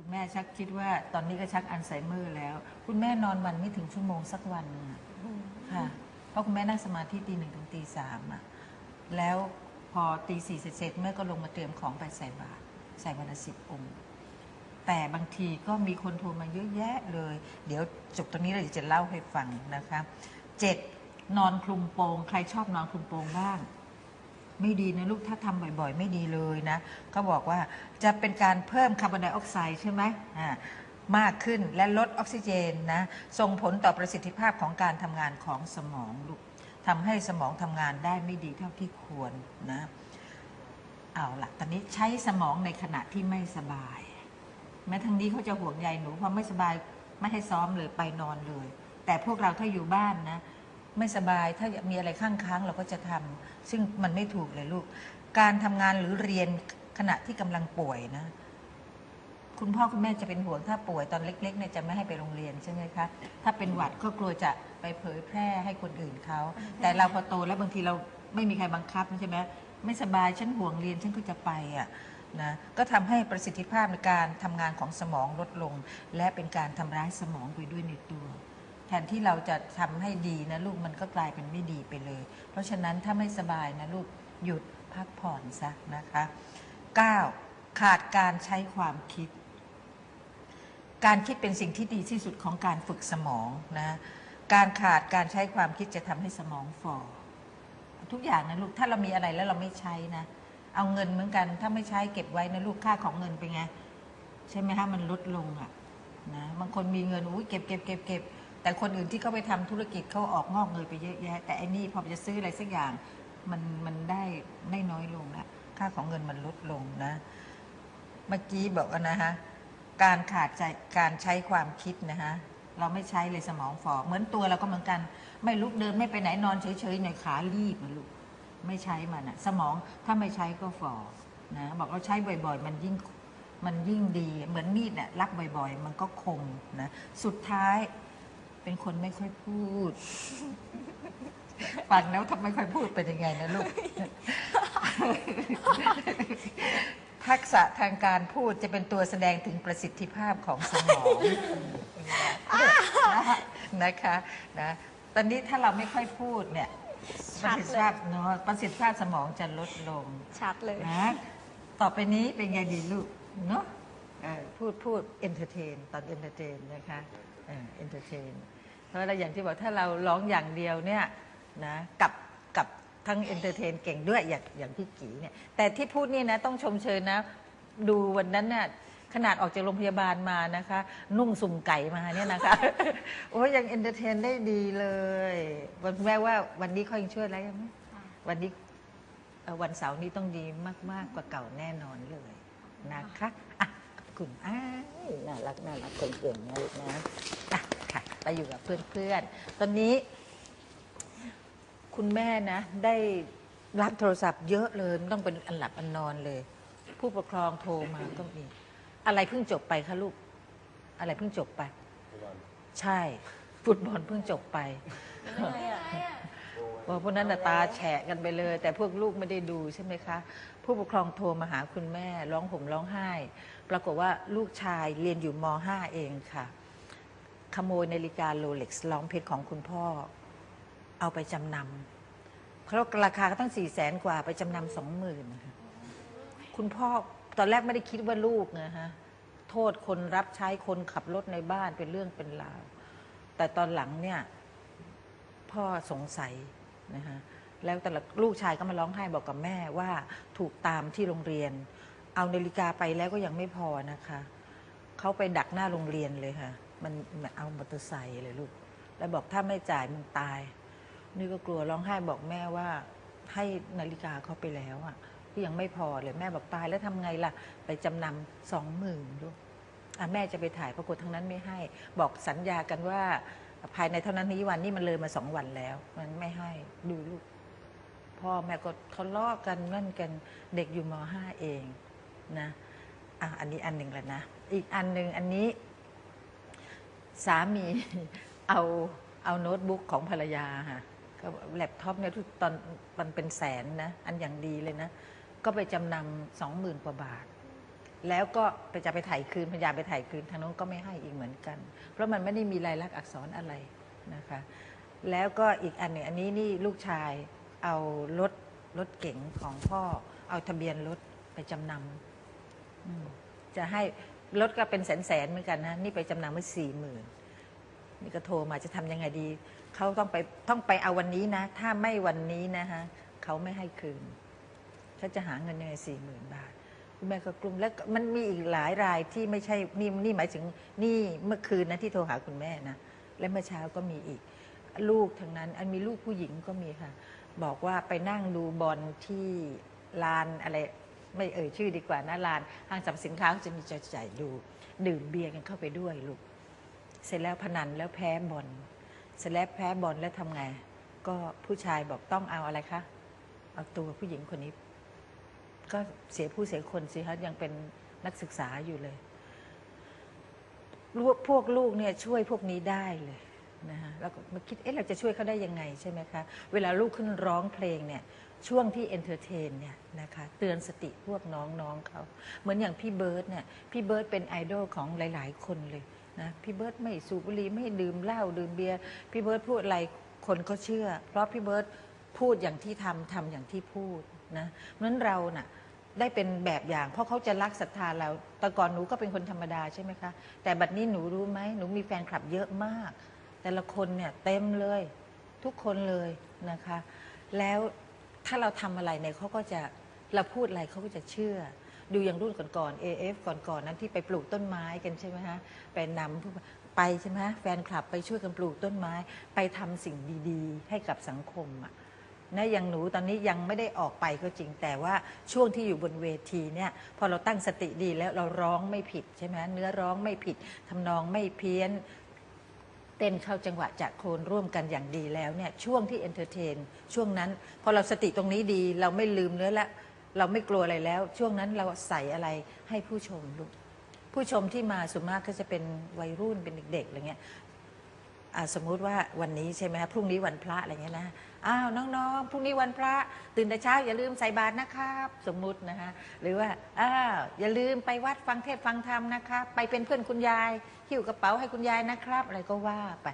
คุณแม่ชักคิดว่าตอนนี้ก็ชักอัลไซเมอร์แล้ว คุณแม่นอนวันไม่ถึงชั่วโมงสักวันหนึ่งอะค่ะ เพราะคุณแม่นั่งสมาธิตีหนึ่งถึงตีสามอะแล้วพอตีสี่เสร็จแม่ก็ลงมาเตรียมของไปใส่บาตรใส่วันละสิบองค์แต่บางทีก็มีคนโทรมาเยอะแยะเลย เดี๋ยวจบตรงนี้เราจะเล่าให้ฟังนะคะเจ็ดนอนคลุมโปง ใครชอบนอนคลุมโปงบ้าง ไม่ดีนะลูกถ้าทำบ่อยๆ ไม่ดีเลยนะเขาบอกว่าจะเป็นการเพิ่มคาร์บอนไดออกไซด์ใช่ไหมอ่ามากขึ้นและลดออกซิเจนนะส่งผลต่อประสิทธิภาพของการทำงานของสมองลูกทำให้สมองทำงานได้ไม่ดีเท่าที่ควรนะเอาละตอนนี้ใช้สมองในขณะที่ไม่สบาย แม้ทางนี้เขาจะห่วงใยหนูพอไม่สบายไม่ให้ซ้อมเลยไปนอนเลย แต่พวกเราถ้าอยู่บ้านนะ ไม่สบาย ถ้ามีอะไรข้างค้างเราก็จะทำซึ่งมันไม่ถูกเลยลูก การทำงานหรือเรียนขณะที่กำลังป่วยนะ คุณพ่อคุณแม่จะเป็นห่วงถ้าป่วยตอนเล็กๆเนี่ยจะไม่ให้ไปโรงเรียนใช่ไหมคะ ถ้าเป็นหวัดก็กลัวจะไปเผยแพร่ให้คนอื่นเขา แต่เราพอโตแล้วบางทีเราไม่มีใครบังคับใช่ไหมไม่สบายฉันห่วงเรียนฉันก็จะไปอะนะก็ทำให้ประสิทธิภาพในการทำงานของสมองลดลง และเป็นการทำร้ายสมองไปด้วยในตัว แทนที่เราจะทำให้ดีนะลูกมันก็กลายเป็นไม่ดีไปเลย เพราะฉะนั้นถ้าไม่สบายนะลูกหยุดพักผ่อนซะนะคะ 9. ขาดการใช้ความคิด การคิดเป็นสิ่งที่ดีที่สุดของการฝึกสมองนะการขาดการใช้ความคิดจะทำให้สมองฝ่อทุกอย่างนะลูกถ้าเรามีอะไรแล้วเราไม่ใช้นะ เอาเงินเหมือนกัน ถ้าไม่ใช้เก็บไว้นะลูกค่าของเงินเป็นไงใช่ไหมคะมันลดลงอะนะบางคนมีเงินอุ้ยเก็บเก็บเก็บเก็บ แต่คนอื่นที่เขาไปทำธุรกิจเขาออกงอกเงยไปเยอะแยะ แต่อันนี้พอจะซื้ออะไรสักอย่างมันมันได้ได้น้อยลงละค่าของเงินมันลดลงนะ เมื่อกี้บอกนะฮะการขาดใจการใช้ความคิดนะฮะเราไม่ใช้เลยสมองฝ่อเหมือนตัวเราก็เหมือนกัน ไม่ลุกเดินไม่ไปไหนนอนเฉยๆหน่อยขารีบมันลูกไม่ใช้มันอะสมองถ้าไม่ใช้ก็ฝ่อนะบอกเราใช้บ่อยๆ มันยิ่งมันยิ่งดี เหมือนมีดเนี่ยรับบ่อยๆ มันก็คมนะสุดท้าย เป็นคนไม่ค่อยพูด ฟังแล้วทำไม่ค่อยพูดเป็นยังไงนะลูก ทักษะทางการพูดจะเป็นตัวแสดงถึงประสิทธิภาพของสมองนะคะนะตอนนี้ถ้าเราไม่ค่อยพูดเนี่ยปชัระดสิทธิเลยภาพเนาะประสิทธิภาพสมองจะลดลงชัดเลยนะต่อไปนี้เป็นไงดีลูกเนาะเออ พูดพูดเอนเตอร์เทนตอนเอนเตอร์เทนนะคะเอนเตอร์เทนเพราะเราอย่างที่บอกถ้าเราร้องอย่างเดียวเนี่ยนะกับกับทั้งเอนเตอร์เทนเก่งด้วยอย่างอย่างพี่กีเนี่ยแต่ที่พูดนี่นะต้องชมเชยนะ ดูวันนั้นน่ะขนาดออกจากโรงพยาบาลมานะคะ นุ่งสุ่มไก่มาเนี่ยนะคะ โอ้ยังเอนเตอร์เทนได้ดีเลยวันแม่ว่าวันนี้เขายังช่วยอะไรยังไหมวันนี้วันเสาร์นี้ต้องดีมาก ๆกว่าเก่าแน่นอนเลยนะคะะ คุณอ้ายน่ารักน่ารักคนเก่งนะลูกนะอะค่ะไปอยู่กับเพื่อนๆ ตอนนี้ คุณแม่นะ ได้รับโทรศัพท์เยอะเลยไม่ต้องเป็นอันหลับอันนอนเลย ผู้ปกครองโทรมาก็มี อะไรเพิ่งจบไปคะลูก อะไรเพิ่งจบไป ใช่ ฟุตบอลเพิ่งจบไปว่า พวกนั้นน่ะตาแฉะกันไปเลย แต่พวกลูกไม่ได้ดูใช่ไหมคะ ผู้ปกครองโทรมาหาคุณแม่ ร้องห่มร้องไห้ ปรากฏว่าลูกชายเรียนอยู่ม .5 เองค่ะ ขโมยนาฬิกาโรเล็กซ์ล้อมเพชรของคุณพ่อ เอาไปจำนำเพราะราคาก็ตั้งสี่แสนกว่าไปจำนำสองหมื่นคะคุณพ่อตอนแรกไม่ได้คิดว่าลูกนะฮะโทษคนรับใช้คนขับรถในบ้านเป็นเรื่องเป็นราว แต่ตอนหลังเนี่ย พ่อสงสัย นะฮะแล้วแต่ละลูกชายก็มาร้องไห้บอกกับแม่ว่าถูกตามที่โรงเรียน เอานาฬิกาไปแล้วก็ยังไม่พอนะคะเขาไปดักหน้าโรงเรียนเลยค่ะ มันมันเอามอเตอร์ไซค์เลยลูก แล้วบอกถ้าไม่จ่ายมึงตาย นี่ก็กลัวร้องไห้บอกแม่ว่าให้นาฬิกาเขาไปแล้วอะก็ยังไม่พอเลยแม่บอกตายแล้วทำไงล่ะ ไปจำนำสองหมื่นลูกอะแม่จะไปถ่ายปรากฏทั้งนั้นไม่ให้ บอกสัญญากันว่า ภายในเท่านั้นนี้วันนี่มันเลยมาสองวันแล้ว มันไม่ให้ดูลูก พ่อแม่ก็ทะเลาะกันนั่นกันเด็กอยู่มห้าเองนะอะอันนี้อันหนึ่งแล้วนะ อีกอันหนึ่งอันนี้ สามีเอาเอาโน้ตบุ๊กของภรรยาค่ะก็แล็ปท็อปเนี่ยทุกตอนมันเป็นแสนนะ อันอย่างดีเลยนะ ก็ไปจำนำสองหมื่นกว่าบาท แล้วก็ไปจะไปถ่ายคืนพยายามไปถ่ายคืนทางโน้นก็ไม่ให้อีกเหมือนกัน เพราะมันไม่ได้มีลายลักษณ์อักษรอะไรนะคะ แล้วก็อีกอันหนึ่งอันนี้นี่ลูกชายเอารถรถเก๋งของพ่อ เอาทะเบียนรถไปจำนำจะให้รถก็เป็นแสนแสนเหมือนกันนะนี่ไปจำนำไว้สี่หมื่นนี่ก็โทรมาจะทำยังไงดีเขาต้องไปต้องไปเอาวันนี้นะ ถ้าไม่วันนี้นะฮะเขาไม่ให้คืนเขาจะหาเงินยังไงสี่หมื่นบาท คุณแม่ก็กลุ้มแล้วมันมีอีกหลายรายที่ไม่ใช่นี่นี่หมายถึงนี่เมื่อคืนนะที่โทรหาคุณแม่นะและเมื่อเช้าก็มีอีก ลูกทั้งนั้นอันมีลูกผู้หญิงก็มีค่ะ บอกว่าไปนั่งดูบอลที่ลานอะไรไม่เอ่ยชื่อดีกว่านะลานห้างสรรพสินค้าเขาจะมีจะจ่ายดู ดื่มเบียร์กันเข้าไปด้วยลูก เสร็จแล้วพนันแล้วแพ้บอลเสร็จแล้วแพ้บอลแล้วทำไง ก็ผู้ชายบอกต้องเอาอะไรคะเอาตัวผู้หญิงคนนี้ ก็เสียผู้เสียคนสิคะยังเป็นนักศึกษาอยู่เลยลูกพวกลูกเนี่ยช่วยพวกนี้ได้เลยนะคะแล้วก็มาคิดเอ๊ะเราจะช่วยเขาได้ยังไงใช่ไหมคะเวลาลูกขึ้นร้องเพลงเนี่ยช่วงที่เอนเตอร์เทนเนี่ยนะคะเตือนสติพวกน้องๆเขาเหมือนอย่างพี่เบิร์ดเนี่ยพี่เบิร์ดเป็นไอดอลของหลาย ๆ คนเลยนะพี่เบิร์ดไม่สูบบุหรี่ไม่ดื่มเหล้าดื่มเบียร์พี่เบิร์ดพูดอะไรคนก็เชื่อ เพราะพี่เบิร์ดพูดอย่างที่ทำทำอย่างที่พูด นะเพราะฉะนั้นเราน่ะได้เป็นแบบอย่าง เพราะเขาจะรักศรัทธาเราแต่ก่อนหนูก็เป็นคนธรรมดาใช่ไหมคะ แต่บัดนี้หนูรู้ไหมหนูมีแฟนคลับเยอะมาก แต่ละคนเนี่ยเต็มเลย ทุกคนเลยนะคะ แล้วถ้าเราทำอะไรเนี่ยเขาก็จะเราพูดอะไรเขาก็จะเชื่อ ดูอย่างรุ่นก่อนๆ AF ก่อนๆนั้นที่ไปปลูกต้นไม้กันใช่ไหมคะไปนำไปใช่ไหมแฟนคลับไปช่วยกันปลูกต้นไม้ ไปทำสิ่งดี ๆ ให้กับสังคมอะ นะอย่างหนูตอนนี้ยังไม่ได้ออกไปก็จริงแต่ว่าช่วงที่อยู่บนเวทีเนี่ยพอเราตั้งสติดีแล้วเราร้องไม่ผิดใช่ไหมเนื้อร้องไม่ผิดทำนองไม่เพี้ยน เต้นเข้าจังหวะจากโคนร่วมกันอย่างดีแล้วเนี่ยช่วงที่เอนเตอร์เทนช่วงนั้นพอเราสติตรงนี้ดี เราไม่ลืมเนื้อละ เราไม่กลัวอะไรแล้ว ช่วงนั้นเราใส่อะไรให้ผู้ชมลูกผู้ชมที่มาส่วนมากก็จะเป็นวัยรุ่นเป็นเด็กๆอะไรเงี้ย สมมุติว่าวันนี้ใช่ไหมคะพรุ่งนี้วันพระอะไรเงี้ยนะอ้าวน้องๆพรุ่งนี้วันพระตื่นแต่เช้าอย่าลืมใส่บาตรนะครับ สมมุตินะคะหรือว่าอ้าวอย่าลืมไปวัดฟังเทศฟังธรรมนะครับไปเป็นเพื่อนคุณยายหิ้วกระเป๋าให้คุณยายนะครับ อะไรก็ว่าไป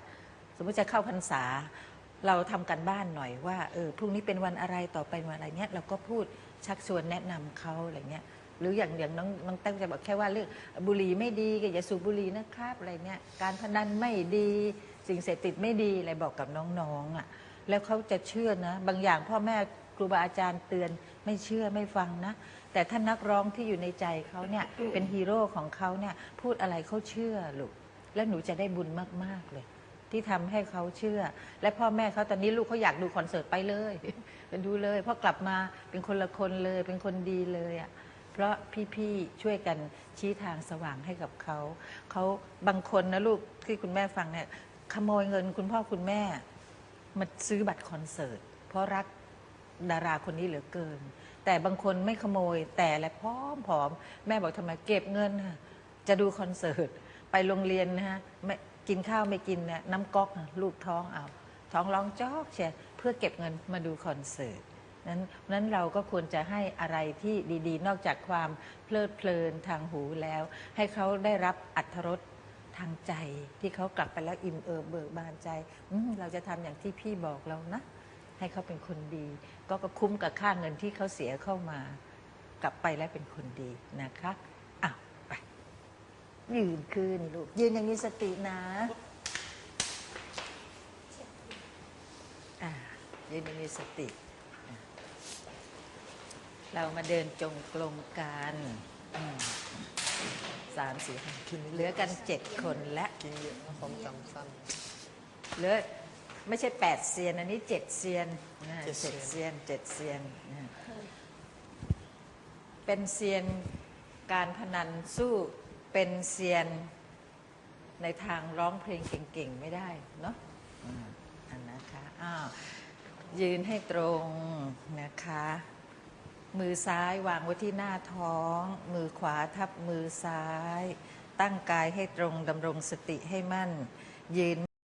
สมมติจะเข้าพรรษา เราทำกันบ้านหน่อยว่าเออพรุ่งนี้เป็นวันอะไรต่อไปวันอะไรเนี้ยเราก็พูดชักชวนแนะนำเขาอะไรเงี้ยหรืออย่างอย่างน้องน้องแต้วจะบอกแค่ว่าเรื่องบุหรี่ไม่ดีก็อย่าสูบบุหรี่นะครับอะไรเนี่ยการพนันไม่ดี สิ่งเสพติดไม่ดีอะไรบอกกับน้องๆอะแล้วเขาจะเชื่อนะ บางอย่างพ่อแม่ครูบาอาจารย์เตือนไม่เชื่อไม่ฟังนะ แต่ถ้านักร้องที่อยู่ในใจเขาเนี่ยเป็นฮีโร่ของเขาเนี่ยพูดอะไรเขาเชื่อลูกแล้วหนูจะได้บุญมากๆเลย ที่ทำให้เขาเชื่อ และพ่อแม่เขาตอนนี้ลูกเขาอยากดูคอนเสิร์ตไปเลยไปดูเลยพราะกลับมาเป็นคนละคนเลยเป็นคนดีเลยอะเพราะพี่ๆช่วยกันชี้ทางสว่างให้กับเขาเขาบางคนนะลูกที่คุณแม่ฟังเนี่ย ขโมยเงินคุณพ่อคุณแม่ มาซื้อบัตรคอนเสิร์ต เพราะรักดาราคนนี้เหลือเกิน แต่บางคนไม่ขโมยแต่และพร้อมผอม แม่บอกทำไมเก็บเงิน จะดูคอนเสิร์ต ไปโรงเรียนนะฮะไม่กินข้าวไม่กินเนี่ยน้ำก๊อกลูกท้องเอา ท้องร้องจอกเชียเพื่อเก็บเงินมาดูคอนเสิร์ตนั้นนั้นเราก็ควรจะให้อะไรที่ดีๆ นอกจากความเพลิดเพลินทางหูแล้ว ให้เขาได้รับอัธรส ทางใจที่เขากลับไปแล้วอิ่มเอิบเบิกบานใจเราจะทำอย่างที่พี่บอกเรานะ ให้เขาเป็นคนดี ก็ก็คุ้มกับค่าเงินที่เขาเสียเข้ามากลับไปแล้วเป็นคนดีนะคะอ้าวไปยืนขึ้นลูกยืนอย่างมีสตินะอ่ายืนอย่างมีสติ เรามาเดินจงกรมกันอ สามสี่ห้าเหลือกันเจ็ดคนและกินเยอะนะความจำสั้นเหลือไม่ใช่แปดเซียน อันนี้เจ็ดเซียนนะเจ็ดเซีเจ็ยนดเซียนเจ็ดเซียนนะเป็นเซียนการพนันสู้เป็นเซียนในทางร้องเพลงเก่งๆ ไม่ได้เนาะอืมอันนะคะอ้าวยืนให้ตรงนะคะ มือซ้ายวางไว้ที่หน้าท้อง มือขวาทับมือซ้าย ตั้งกายให้ตรงดำรงสติให้มั่น ยืน